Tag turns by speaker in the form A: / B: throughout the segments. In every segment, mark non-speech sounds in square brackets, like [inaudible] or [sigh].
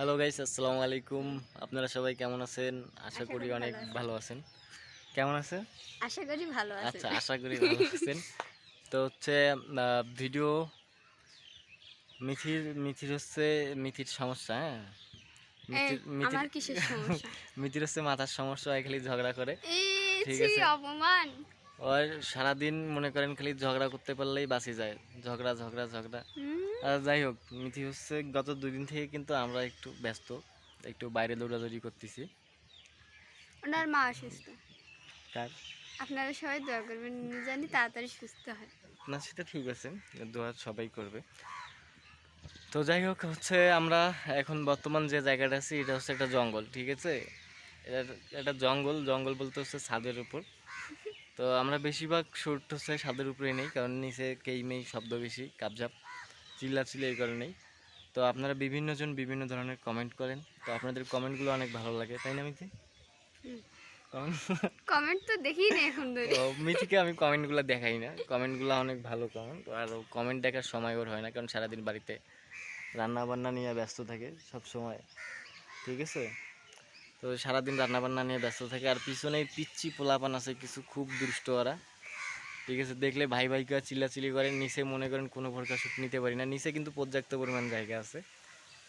A: Hello guys আসসালামু আলাইকুম আপনারা সবাই কেমন আছেন? আশা করি অনেক
B: ভালো আছেন।
A: কেমন আছেন
B: আশা করি ভালো আছে
A: আচ্ছা আশা করি ভালো আছেন। তো হচ্ছে ভিডিও মিথির মিথির হচ্ছে মিথির সমস্যা হ্যাঁ? মিথির- মিথির-
B: আমার কিসের সমস্যা? [laughs]
A: মিথির হচ্ছে মাথার সমস্যা হয় খালি ঝগড়া করে। ঠিক আছে।
B: অপমান।
A: ওর সারাদিন মনে করেন খালি ঝগড়া করতে পারলেই বাঁচি যায়। ঝগড়া ঝগড়া ঝগড়া। যাই হোক মিথি হচ্ছে গত দুই দিন থেকে কিন্তু আমরা একটু ব্যস্ত একটু বাইরে দৌড়াদৌড়ি করতেছি।
B: ওনার মা অসুস্থ।
A: কার?
B: আপনারা সবাই দোয়া করবেন জানি তাড়াতাড়ি সুস্থ হয়।
A: না সেটা ঠিক আছে দোয়া সবাই করবে। তো যাই হোক হচ্ছে আমরা এখন বর্তমান যে জায়গাটা আছি এটা হচ্ছে একটা জঙ্গল ঠিক আছে? এটা একটা জঙ্গল জঙ্গল বলতে হচ্ছে ছাদের উপর। তো আমরা বেশিরভাগ শুট হচ্ছে ছাদের উপরে নেই কারণ নিচে কেই মেই শব্দ বেশি কাবজাপ চিল্লা এই কারণেই। তো আপনারা বিভিন্নজন বিভিন্ন ধরনের কমেন্ট করেন। তো আপনাদের কমেন্টগুলো অনেক ভালো লাগে তাই না মিথি? কমেন্ট
B: তো দেখি না এখন
A: তো মিথিকে আমি কমেন্টগুলো দেখাই না। কমেন্টগুলো অনেক ভালো কমেন্ট আর কমেন্ট দেখার সময় ওর হয় না কারণ সারাদিন বাড়িতে রান্না বান্না নিয়ে ব্যস্ত থাকে সব সময় ঠিক আছে? তো সারাদিন রান্না বান্না নিয়ে ব্যস্ত থাকে। আর পিছনে পিচ্ছি পোলাপান আছে কিছু খুব দুষ্ট ওরা। ঠিক আছে দেখলে ভাই ভাইকে চিল্লাচিল্লি করেন নিচে মনে করেন কোনো প্রকার শুট নিতে পারি না নিচে কিন্তু পর্যাপ্ত পরিমাণ জায়গা আছে।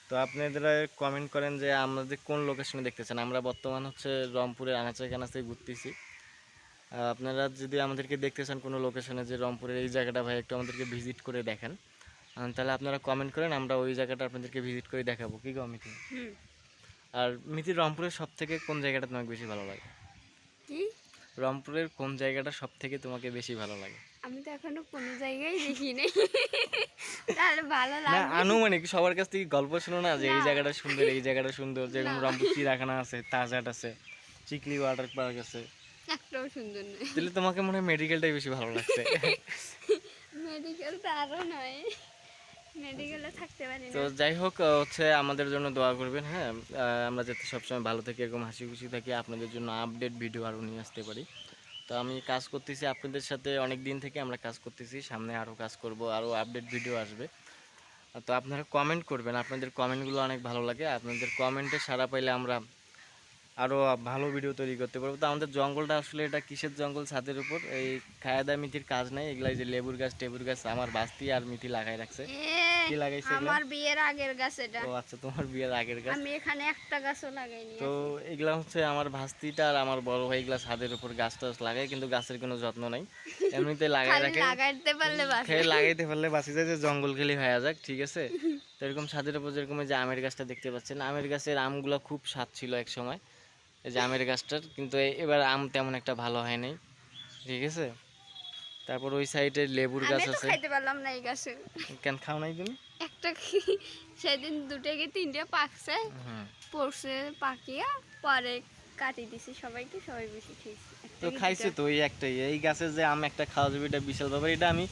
A: তো আপনারা কমেন্ট করেন যে আমাদের কোন লোকেশনে দেখতে চান? আমরা বর্তমান হচ্ছে রংপুরের আনাচে কানাচে ঘুরতেছি। আপনারা যদি আমাদেরকে দেখতে চান কোনো লোকেশনে যে রংপুরের এই জায়গাটা ভাই একটু আমাদেরকে ভিজিট করে দেখান। তাহলে আপনারা কমেন্ট করেন আমরা ওই জায়গাটা আপনাদেরকে ভিজিট করে দেখাবো। কি গো মিথি আর মিথি রংপুরের সব থেকে কোন জায়গাটা তোমাকে বেশি ভালো লাগে? রংপুরের কোন জায়গাটা সব থেকে তোমাকে বেশি ভালো লাগে?
B: আমি তো এখনও কোনো জায়গায় দেখি নেই তাহলে ভালো
A: না আনুমানিক সবার কাছ থেকে গল্প শোনো না যে এই জায়গাটা সুন্দর এই জায়গাটা সুন্দর যেরকম। রংপুর চিড়াখানা আছে তাজহাট আছে চিকলি ওয়াটার পার্ক আছে।
B: একটাও সুন্দর নয়।
A: তাহলে তোমাকে মনে হয় মেডিকেলটাই বেশি ভালো লাগছে। [laughs]
B: মেডিকেল তো আরও নয়।
A: তো যাই হোক হচ্ছে আমাদের জন্য দোয়া করবেন হ্যাঁ? আমরা যাতে সবসময় ভালো থাকি, এরকম হাসি খুশি থাকি, আপনাদের জন্য আপডেট ভিডিও আরও নিয়ে আসতে পারি। তো আমি কাজ করতেছি আপনাদের সাথে, অনেক দিন থেকে আমরা কাজ করতেছি, সামনে আরও কাজ করব, আরও আপডেট ভিডিও আসবে। তো আপনারা কমেন্ট করবেন, আপনাদের কমেন্টগুলো অনেক ভালো লাগে, আপনাদের কমেন্টে সাড়া পাইলে আমরা আরও ভালো ভিডিও তৈরি করতে পারব। তো আমাদের জঙ্গলটা আসলে এটা কিসের জঙ্গল? ছাদের উপর। এই খায়াদা মিথির কাজ নাই। এগুলা যে লেবুর গাছ টেবুর গাছ আমার বাস্তি আর মিথি লাগাই রাখছে। কি লাগাইছে
B: আমার বিয়ের আগের গাছ এটা।
A: ও আচ্ছা তোমার বিয়ের আগের গাছ।
B: আমি এখানে একটা গাছও লাগাইনি
A: তো এগুলা হচ্ছে আমার ভাস্তিটা আর আমার বড় ভাই এগুলা ছাদের উপর গাছ টাছ লাগায় কিন্তু গাছের কোনো যত্ন নাই। এমনিতে [laughs] লাগাই রাখে।
B: লাগাইতে পারলে
A: খেয়ে লাগাইতে পারলে বাঁচি যায় যে জঙ্গল খেলি হয়ে যাক ঠিক আছে? তো এরকম ছাদের উপর যেরকম যে আমের গাছটা দেখতে পাচ্ছেন আমের গাছের আমগুলো খুব স্বাদ ছিল এক সময় এই যে আমের গাছটার কিন্তু এবার আম তেমন একটা ভালো হয় নাই ঠিক আছে? তারপর ওই সাইডে লেবুর গাছ
B: আমি তো
A: আছে।
B: খাইতে পারলাম না এই গাছে।
A: কেন খাও নাই তুমি?
B: একটা কি- সেদিন দুটো কি তিনটে পাকছে পড়ছে পাকিয়া পরে কাটি দিছি সবাইকে সবাই বেশি খেয়েছি।
A: তো খাইছে তো ওই একটাই। এই গাছের যে আম একটা খাওয়া যাবে এটা বিশাল ব্যাপার। এটা আমি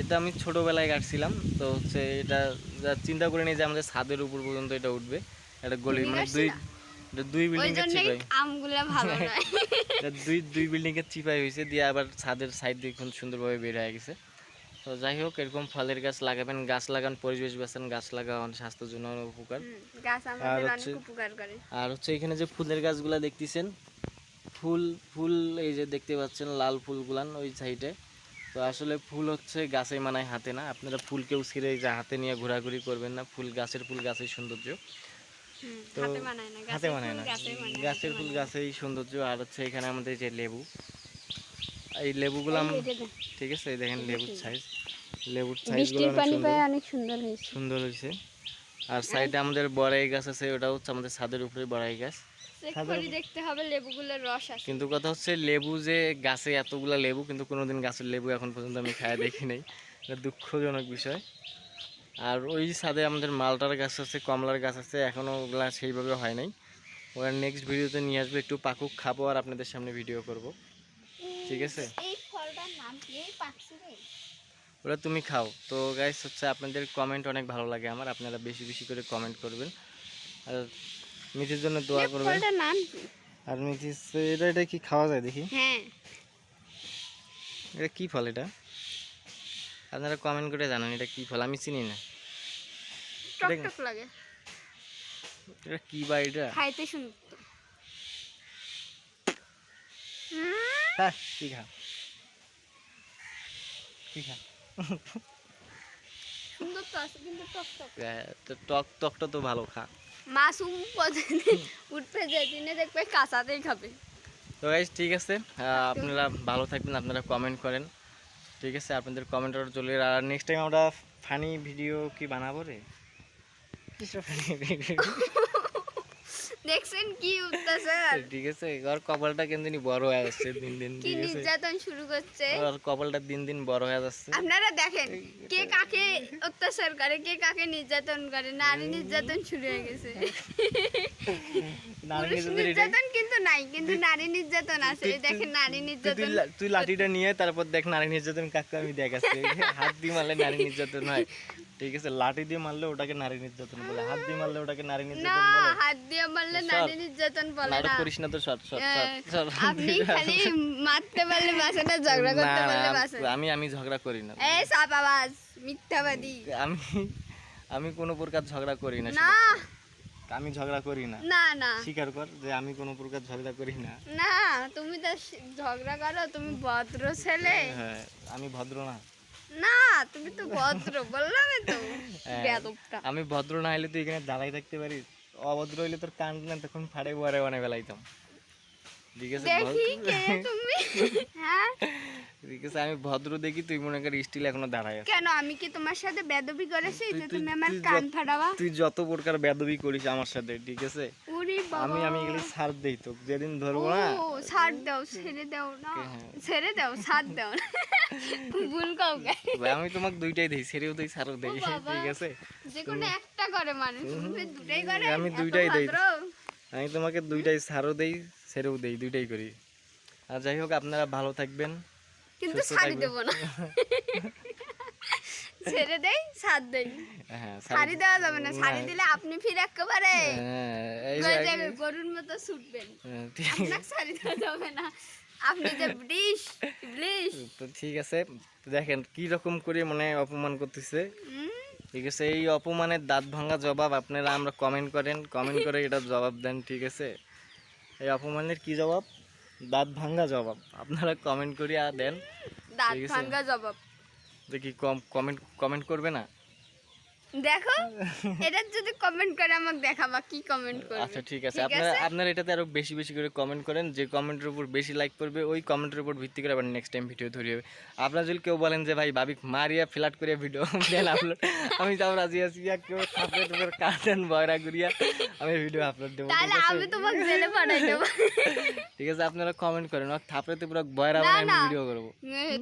A: এটা আমি ছোটবেলায় কাটছিলাম। তো হচ্ছে এটা যা চিন্তা করে নিই যে আমাদের ছাদের উপর পর্যন্ত এটা উঠবে। এটা গলি মানে দুই দুই বিল্ডিং এর চিপাই।
B: আমগুলা ভালো [laughs] নয়।
A: দুই দুই বিল্ডিং এর চিপাই হয়েছে দিয়ে আবার ছাদের সাইড দিয়ে খুব সুন্দরভাবে বের হয়ে গেছে। তো যাই হোক এরকম ফলের গাছ লাগাবেন গাছ লাগান পরিবেশ বাঁচান গাছ লাগান স্বাস্থ্যের জন্য উপকার
B: আমাদের
A: হচ্ছে- আর হচ্ছে এখানে যে ফুলের গাছগুলা দেখতেছেন ফুল ফুল এই যে দেখতে পাচ্ছেন লাল ফুলগুলান ওই সাইডে তো আসলে ফুল হচ্ছে গাছে মানায় হাতে না। আপনারা ফুল কেউ ছিঁড়ে যে হাতে নিয়ে ঘোরাঘুরি করবেন না। ফুল গাছের ফুল গাছের সৌন্দর্য। তো
B: হাতে মানায় না গাছের ফুল।
A: গাছেই সৌন্দর্য আর হচ্ছে এখানে আমাদের যে লেবু এই লেবুগুলো ঠিক আছে দেখেন লেবুর সাইজ লেবুর সাইজগুলো অনেক সুন্দর।
B: সুন্দর হয়েছে।
A: আর সাইডে আমাদের বড়াই গাছ আছে ওটা হচ্ছে আমাদের ছাদের উপরে বড়াই গাছ।
B: দেখতে হবে লেবুগুলোর রস আছে।
A: কিন্তু কথা হচ্ছে লেবু যে গাছে এতগুলা লেবু কিন্তু কোনোদিন গাছের লেবু এখন পর্যন্ত আমি খায় দেখি নাই। এটা দুঃখজনক বিষয়। আর ওই ছাদে আমাদের মালটার গাছ আছে কমলার গাছ আছে এখনও ওগুলা সেইভাবে হয় নাই। ওরা নেক্সট ভিডিওতে নিয়ে আসবে একটু পাকুক খাব আর আপনাদের সামনে ভিডিও করব। ঠিক আছে? ওরা তুমি খাও। তো গাইস হচ্ছে আপনাদের কমেন্ট অনেক ভালো লাগে আমার আপনারা বেশি বেশি করে কমেন্ট করবেন। আর মিথির জন্য দোয়া করবেন। আর মিথি এটা এটা কি খাওয়া যায় দেখি?
B: হ্যাঁ।
A: এটা কি ফল এটা? আপনারা কমেন্ট করে জানান এটা কি ফল? আমি চিনি না।
B: টক টক লাগে।
A: এটা কি বা এটা?
B: খাইতে সুন্দর।
A: হ্যাঁ কি খা কি খা
B: সুন্দর তো আছে কিন্তু টক টক।
A: হ্যাঁ, তো টক টকটা তো ভালো খা।
B: মাসুম যেদিনে দেখবে কাঁচাতেই খাবে।
A: তো গাইজ ঠিক আছে। আপনারা ভালো থাকবেন আপনারা কমেন্ট করেন। ঠিক আছে আপনাদের কমেন্ট চলে আর নেক্সট টাইম আমরা ফানি ভিডিও কি বানাবো রে ফানি ভিডিও?
B: দেখছেন কি [laughs]
A: ঠিক আছে ওর কপালটা কেন জানি বড় হয়ে যাচ্ছে দিন দিন
B: কি নির্যাতন শুরু করছে।
A: ওর কপালটা দিন দিন বড় হয়ে যাচ্ছে।
B: আপনারা দেখেন কে কাকে অত্যাচার করে কে কাকে নির্যাতন করে নারী নির্যাতন শুরু হয়ে গেছে। [laughs]
A: নারী নির্যাতন
B: কিন্তু নাই কিন্তু নারী নির্যাতন আছে। দেখেন নারী নির্যাতন
A: তুই লাঠিটা নিয়ে তারপর দেখ নারী নির্যাতন কাকু আমি দেখাচ্ছি। হাত দিয়ে মারলে নারী নির্যাতন হয়। [laughs] ঠিক আছে লাঠি দিয়ে মারলে ওটাকে নারী নির্যাতন বলে হাত দিয়ে মারলে ওটাকে নারী নির্যাতন বলে।
B: না হাত দিয়ে মারলে। নারী নির্যাতন বলে না।
A: করিস না তো শর্ট শর্ট শর্ট
B: আপনি খালি মারতে পারলে বাসে না ঝগড়া করতে পারলে বাসে।
A: আমি আমি ঝগড়া করি না।
B: এই সাপ আওয়াজ মিথ্যাবাদী।
A: আমি আমি কোনো প্রকার ঝগড়া করি না
B: না।
A: আমি ঝগড়া করি না।
B: না না।
A: স্বীকার কর যে আমি কোনো প্রকার ঝগড়া করি না।
B: না তুমি তো ঝগড়া করো তুমি ভদ্র ছেলে।
A: হ্যাঁ আমি ভদ্র না।
B: না তুমি তো ভদ্র বললাম তো।
A: হ্যাঁ,
B: বেয়াদবটা।
A: আমি ভদ্র না হলে তুই এখানে দাঁড়াই থাকতে পারিস। অভদ্র হইলে তোর কান না তখন ফাড়ে বরে বানে বেলাইতাম ঠিক আছে
B: দেখি কে তুমি। হ্যাঁ?
A: ঠিক আছে আমি ভদ্র দেখি তুই মনে কর স্টিল এখনও দাঁড়ায়।
B: কেন? আমি কি তোমার সাথে বেদবি করেছি? যে
A: তুই-
B: তুমি আমার
A: তুই
B: কান
A: যত- তুই যত প্রকার বেদবি করিস আমার সাথে ঠিক আছে? আমি আমি এগুলি ছাড় দেই তো যেদিন ধরবো না
B: ছাড় দাও ছেড়ে দাও না।
A: হ্যাঁ।
B: ছেড়ে দাও ছাড় দাও না। ভুল কাউকে।
A: আমি তোমাকে দুইটাই দেই ছেড়েও দেই ছাড়ও দেই ঠিক আছে?
B: যে কোনো একটা করে মানুষ দুটাই করে
A: আমি দুইটাই দেই। আমি তোমাকে দুইটাই ছাড়ও দেই ছেড়েও দেই দুইটাই করি। আর যাই হোক আপনারা ভালো থাকবেন।
B: কিন্তু শাড়ি। দেবো না। [laughs] ছেড়ে দেই ছাড় দেই।
A: হ্যাঁ
B: শাড়ি দেওয়া যাবে না শাড়ি দিলে আপনি ফির একেবারে
A: হ্যাঁ,
B: গরুর মতো ছুটবেন।
A: হ্যাঁ, ঠিক।
B: শাড়ি দেওয়া যাবে না। আপনি যে ব্রিশ ব্লিশ।
A: তো ঠিক আছে দেখেন কি রকম করে মানে অপমান করতেছে। ঠিক আছে এই অপমানের দাঁত ভাঙা জবাব আপনারা আমরা কমেন্ট করেন। কমেন্ট করে এটা জবাব দেন ঠিক আছে? এই অপমানের কি জবাব? দাঁত ভাঙ্গা জবাব। আপনারা কমেন্ট করিয়া দেন।
B: দাঁত ভাঙ্গা জবাব।
A: দেখি কম কমেন্ট কমেন্ট করবে না?
B: দেখো এটা যদি কমেন্ট করে আমাকে দেখাবা কি কমেন্ট করবে।
A: আচ্ছা ঠিক আছে। আপনারা আপনারা এটাতে আরও বেশি বেশি করে কমেন্ট করেন। যে কমেন্টের উপর বেশি লাইক করবে ওই কমেন্টের উপর ভিত্তি করে আবার নেক্সট টাইম ভিডিও তৈরি হবে। আপনারা যদি কেউ বলেন যে ভাই ভাবি মারিয়া ফ্ল্যাট করিয়া ভিডিও দেন আপলোড আমি তাও রাজি আছি। আর কেউ থাপড়ে টুপড়ে কাটেন বয়রা করিয়া আমি ভিডিও আপলোড দেবো।
B: তাহলে
A: ঠিক আছে?
B: আমি তোমাকে জেলে পাঠাই দেবো।
A: ঠিক আছে আপনারা কমেন্ট করেন। থাপড়েতে পুরো বয়রা আমি ভিডিও করব।